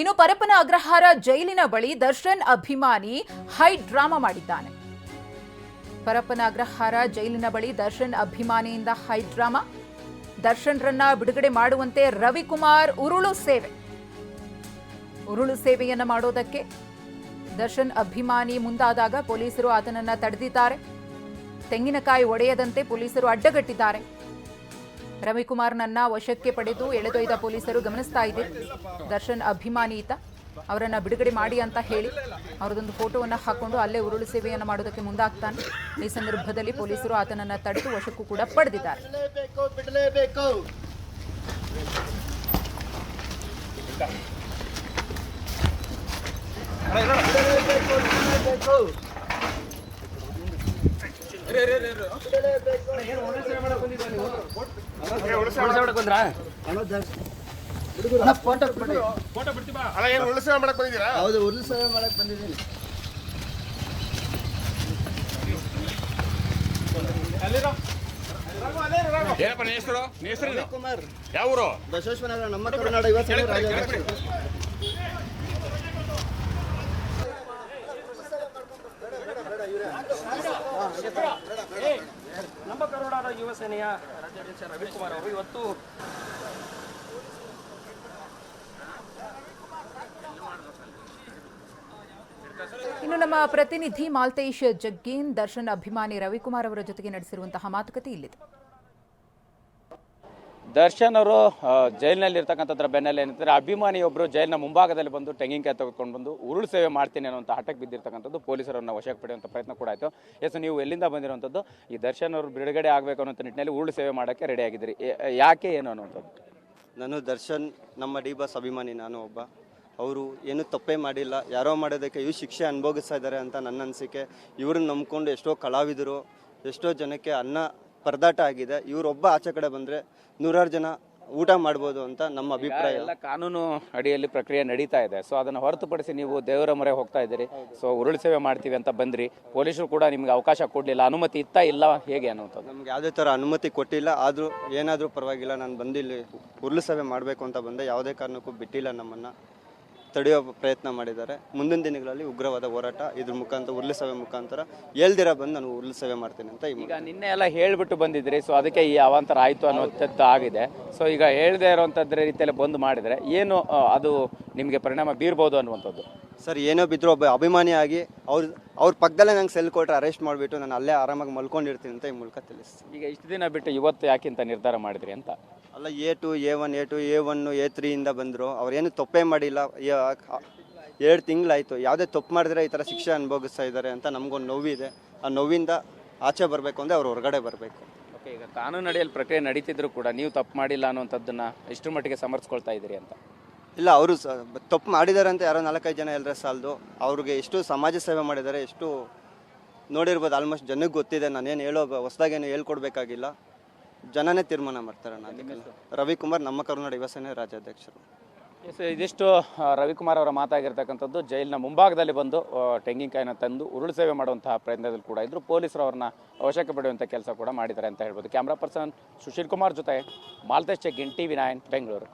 ಇನ್ನು ಪರಪ್ಪನ ಅಗ್ರಹಾರ ಜೈಲಿನ ಬಳಿ ದರ್ಶನ್ ಅಭಿಮಾನಿ ಹೈ ಡ್ರಾಮಾ ಮಾಡಿದ್ದಾನೆ. ಪರಪ್ಪನ ಅಗ್ರಹಾರ ಜೈಲಿನ ಬಳಿ ದರ್ಶನ್ ಅಭಿಮಾನಿಯಿಂದ ಹೈ ಡ್ರಾಮಾ. ದರ್ಶನ್ರನ್ನ ಬಿಡುಗಡೆ ಮಾಡುವಂತೆ ರವಿಕುಮಾರ್ ಉರುಳು ಸೇವೆ. ಉರುಳು ಸೇವೆಯನ್ನ ಮಾಡೋದಕ್ಕೆ ದರ್ಶನ್ ಅಭಿಮಾನಿ ಮುಂದಾದಾಗ ಪೊಲೀಸರು ಆತನನ್ನ ತಡೆದಿದ್ದಾರೆ. ತೆಂಗಿನಕಾಯಿ ಒಡೆಯದಂತೆ ಪೊಲೀಸರು ಅಡ್ಡಗಟ್ಟಿದ್ದಾರೆ. ರವಿಕುಮಾರ್ನನ್ನ ವಶಕ್ಕೆ ಪಡೆದು ಎಳೆದೊಯ್ದ ಪೊಲೀಸರು ಗಮನಿಸ್ತಾ ಇದ್ದೀರಿ ದರ್ಶನ್ ಅಭಿಮಾನಿ ಈತ ಅವರನ್ನ ಬಿಡುಗಡೆ ಮಾಡಿ ಅಂತ ಹೇಳಿ ಅವರದೊಂದು ಫೋಟೋವನ್ನ ಹಾಕೊಂಡು ಅಲ್ಲೇ ಉರುಳು ಸೇವೆಯನ್ನು ಮಾಡೋದಕ್ಕೆ ಮುಂದಾಗ್ತಾನೆ ಈ ಸಂದರ್ಭದಲ್ಲಿ ಪೊಲೀಸರು ಆತನನ್ನ ತಡೆದು ವಶಕ್ಕೂ ಕೂಡ ಪಡೆದಿದ್ದಾರೆ ಬಿಡಲೇಬೇಕು ಹೌದು ಉರುಳು ಸೇವೆ ಮಾಡಕ್ ಬಂದಿದ್ದೀನಿ. ಏನಪ್ಪ ನೀ ಹೆಸರು? ನೀ ಹೆಸರು ಏನು? ಕುಮಾರ್ ಯಾವ ಊರು ಬಸವೇಶ್ವರ ನಮ್ಮ ಕರ್ನಾಟಕ ಯುವ ಸಂಘ ರಾಜ್ಯಾಧ್ಯಕ್ಷರು. ನಮ್ಮ ಕರುನಾಡ ರಾಜ್ಯಾಧ್ಯಕ್ಷ ಸೇನೆಯ ಕುಮಾರ್ ಅವರು ಇವತ್ತು ಇನ್ನು ನಮ್ಮ ಪ್ರತಿನಿಧಿ ಮಾಲ್ತೇಶ್ ಜಗ್ಗೀನ್, ದರ್ಶನ್ ಅಭಿಮಾನಿ ರವಿಕುಮಾರ್ ಅವರ ಜೊತೆಗೆ ನಡೆಸಿರುವಂತಹ ಮಾತುಕತೆ ಇಲ್ಲಿದೆ. ದರ್ಶನ್ ಅವರು ಜೈಲಿನಲ್ಲಿ ಇರ್ತಕ್ಕಂಥದ್ರ ಬೆನ್ನಲ್ಲಿ ಏನಂತಾರೆ ಅಭಿಮಾನಿಯೊಬ್ಬರು ಜೈಲಿನ ಮುಂಭಾಗದಲ್ಲಿ ಬಂದು ತೆಂಗಿನಕಾಯಿ ತೆಗೆದುಕೊಂಡು ಬಂದು ಉರುಳು ಸೇವೆ ಮಾಡ್ತೀನಿ ಅನ್ನೋಂಥ ಹಠಕ್ಕೆ ಬಿದ್ದಿರ್ತಕ್ಕಂಥದ್ದು ಪೊಲೀಸರನ್ನು ವಶಕ್ಕೆ ಪಡೆಯುವಂಥ ಪ್ರಯತ್ನ ಕೂಡ ಆಯಿತು. ಎಸ್ ನೀವು ಎಲ್ಲಿಂದ ಬಂದಿರುವಂಥದ್ದು, ಈ ದರ್ಶನ್ ಅವರು ಬಿಡುಗಡೆ ಆಗಬೇಕು ಅನ್ನೋಂಥ ನಿಟ್ಟಿನಲ್ಲಿ ಉರುಳು ಸೇವೆ ಮಾಡೋಕ್ಕೆ ರೆಡಿ ಆಗಿದ್ದೀರಿ. ಯಾಕೆ ಏನು ಅನ್ನುವಂಥದ್ದು? ನಾನು ದರ್ಶನ್, ನಮ್ಮ ಡಿ ಬಸ್ ಅಭಿಮಾನಿ, ನಾನು ಒಬ್ಬ. ಅವರು ಏನು ತಪ್ಪೇ ಮಾಡಿಲ್ಲ, ಯಾರೋ ಮಾಡೋದಕ್ಕೆ ಇವು ಶಿಕ್ಷೆ ಅನುಭವಿಸ್ತಾ ಇದ್ದಾರೆ ಅಂತ ನನ್ನ ಅನಿಸಿಕೆ. ಇವ್ರನ್ನ ನಂಬ್ಕೊಂಡು ಎಷ್ಟೋ ಕಲಾವಿದರು, ಎಷ್ಟೋ ಜನಕ್ಕೆ ಅನ್ನ ಪರದಾಟ ಆಗಿದೆ. ಇವರೊಬ್ಬ ಆಚೆ ಕಡೆ ಬಂದರೆ ನೂರಾರು ಜನ ಊಟ ಮಾಡ್ಬೋದು ಅಂತ ನಮ್ಮ ಅಭಿಪ್ರಾಯ. ಎಲ್ಲ ಕಾನೂನು ಅಡಿಯಲ್ಲಿ ಪ್ರಕ್ರಿಯೆ ನಡೀತಾ ಇದೆ. ಸೊ ಅದನ್ನು ಹೊರತುಪಡಿಸಿ ನೀವು ದೇವರ ಮೊರೆ ಹೋಗ್ತಾ ಇದ್ದೀರಿ. ಸೊ ಉರುಳು ಸೇವೆ ಮಾಡ್ತೀವಿ ಅಂತ ಬಂದ್ರಿ. ಪೊಲೀಸರು ಕೂಡ ನಿಮ್ಗೆ ಅವಕಾಶ ಕೊಡಲಿಲ್ಲ. ಅನುಮತಿ ಇತ್ತಾ ಇಲ್ಲ ಹೇಗೆ ಅನ್ನೋದು ನಮ್ಗೆ ಯಾವುದೇ ಥರ ಅನುಮತಿ ಕೊಟ್ಟಿಲ್ಲ. ಆದರೂ ಏನಾದರೂ ಪರವಾಗಿಲ್ಲ. ನಾನು ಬಂದಿಲ್ಲಿ ಉರುಳು ಸೇವೆ ಮಾಡಬೇಕು ಅಂತ ಬಂದೆ. ಯಾವುದೇ ಕಾರಣಕ್ಕೂ ಬಿಟ್ಟಿಲ್ಲ ನಮ್ಮನ್ನು. ತಡೆಯೋ ಪ್ರಯತ್ನ ಮಾಡಿದ್ದಾರೆ. ಮುಂದಿನ ದಿನಗಳಲ್ಲಿ ಉಗ್ರವಾದ ಹೋರಾಟ ಇದ್ರ ಮುಖಾಂತರ ಉರ್ಲಿ ಸಭೆ ಮುಖಾಂತರ ಹೇಳ್ದಿರ ಬಂದು ನಾನು ಉರ್ಲಿ ಸಭೆ ಮಾಡ್ತೀನಿ ಅಂತ ಈಗ ನಿನ್ನೆ ಎಲ್ಲ ಹೇಳ್ಬಿಟ್ಟು ಬಂದಿದ್ರಿ ಸೊ ಅದಕ್ಕೆ ಈ ಅವಾಂತರ ಆಯಿತು ಅನ್ನೋಂಥದ್ದು ಆಗಿದೆ. ಸೊ ಈಗ ಹೇಳದೇ ಇರೋಂಥದ್ರ ರೀತಿಯಲ್ಲಿ ಬಂದ್ ಮಾಡಿದರೆ ಏನು ಅದು ನಿಮಗೆ ಪರಿಣಾಮ ಬೀರ್ಬೋದು ಅನ್ನುವಂಥದ್ದು? ಸರ್ ಏನೋ ಬಿದ್ರು ಒಬ್ಬ ಅಭಿಮಾನಿಯಾಗಿ ಅವ್ರ ಅವ್ರ ಪಕ್ಕದಲ್ಲೇ ನಂಗೆ ಸೆಲ್ ಕೊಟ್ಟರೆ ಅರೆಸ್ಟ್ ಮಾಡಿಬಿಟ್ಟು ನಾನು ಅಲ್ಲೇ ಆರಾಮಾಗಿ ಮಲ್ಕೊಂಡಿರ್ತೀನಿ ಅಂತ ಈ ಮೂಲಕ ತಿಳಿಸ್ತೀನಿ. ಈಗ ಇಷ್ಟು ದಿನ ಬಿಟ್ಟು ಇವತ್ತು ಯಾಕಿಂತ ನಿರ್ಧಾರ ಮಾಡಿದ್ರಿ ಅಂತ? ಅಲ್ಲ A two A one A two A one A ತ್ರೀಯಿಂದ ಬಂದರು. ಅವ್ರೇನು ತಪ್ಪೇ ಮಾಡಿಲ್ಲ. ಎರಡು ತಿಂಗಳಾಯಿತು. ಯಾವುದೇ ತಪ್ಪು ಮಾಡಿದ್ರೆ ಈ ಥರ ಶಿಕ್ಷೆ ಅನುಭವಿಸ್ತಾ ಇದ್ದಾರೆ ಅಂತ ನಮಗೊಂದು ನೋವಿದೆ. ಆ ನೋವಿಂದ ಆಚೆ ಬರಬೇಕು ಅಂದರೆ ಅವ್ರು ಹೊರಗಡೆ ಬರಬೇಕು. ಓಕೆ ಈಗ ಕಾನೂನು ಅಡಿಯಲ್ಲಿ ಪ್ರಕ್ರಿಯೆ ನಡೀತಿದ್ರು ಕೂಡ ನೀವು ತಪ್ಪು ಮಾಡಿಲ್ಲ ಅನ್ನೋಂಥದ್ದನ್ನು ಇಷ್ಟರ ಮಟ್ಟಿಗೆ ಸಮರ್ಥಿಸ್ಕೊಳ್ತಾ ಇದ್ದೀರಿ ಅಂತ? ಇಲ್ಲ ಅವರು ತಪ್ಪು ಮಾಡಿದ್ದಾರೆ ಅಂತ ಯಾರೋ ನಾಲ್ಕೈದು ಜನ ಎಲ್ಲರ ಸಾಲದು. ಅವ್ರಿಗೆ ಎಷ್ಟು ಸಮಾಜ ಸೇವೆ ಮಾಡಿದ್ದಾರೆ ಎಷ್ಟು ನೋಡಿರ್ಬೋದು ಆಲ್ಮೋಸ್ಟ್ ಜನಕ್ಕೆ ಗೊತ್ತಿದೆ. ನಾನೇನು ಹೇಳೋ ಹೊಸ್ದಾಗೇನು ಹೇಳ್ಕೊಡ್ಬೇಕಾಗಿಲ್ಲ. ಜನನೇ ತೀರ್ಮಾನ ಮಾಡ್ತಾರೆ ನಾನು ರವಿಕುಮಾರ್ ನಮ್ಮ ಕರ್ನಾಟಕ ಯುವ ಸೇನೆ ರಾಜ್ಯಾಧ್ಯಕ್ಷರು. ಎಸ್ ಇದಿಷ್ಟು ರವಿಕುಮಾರ್ ಅವರ ಮಾತಾಗಿರ್ತಕ್ಕಂಥದ್ದು. ಜೈಲಿನ ಮುಂಭಾಗದಲ್ಲಿ ಬಂದು ತೆಂಗಿನಕಾಯಿನ ತಂದು ಉರುಳು ಸೇವೆ ಮಾಡುವಂತಹ ಪ್ರಯತ್ನದಲ್ಲಿ ಕೂಡ ಇದ್ರು. ಪೊಲೀಸರು ಅವ್ರನ್ನ ಅವಶ್ಯಕ ಪಡೆಯುವಂಥ ಕೆಲಸ ಕೂಡ ಮಾಡಿದ್ದಾರೆ ಅಂತ ಹೇಳ್ಬೋದು. ಕ್ಯಾಮ್ರಾ ಪರ್ಸನ್ ಸುಶೀಲ್ ಕುಮಾರ್ ಜೊತೆ ಮಾಲ್ತೇಶ್ ಚೆಗ್ಗಿನ್ ಟಿ ವಿ ನಾಯನ್ ಬೆಂಗಳೂರು.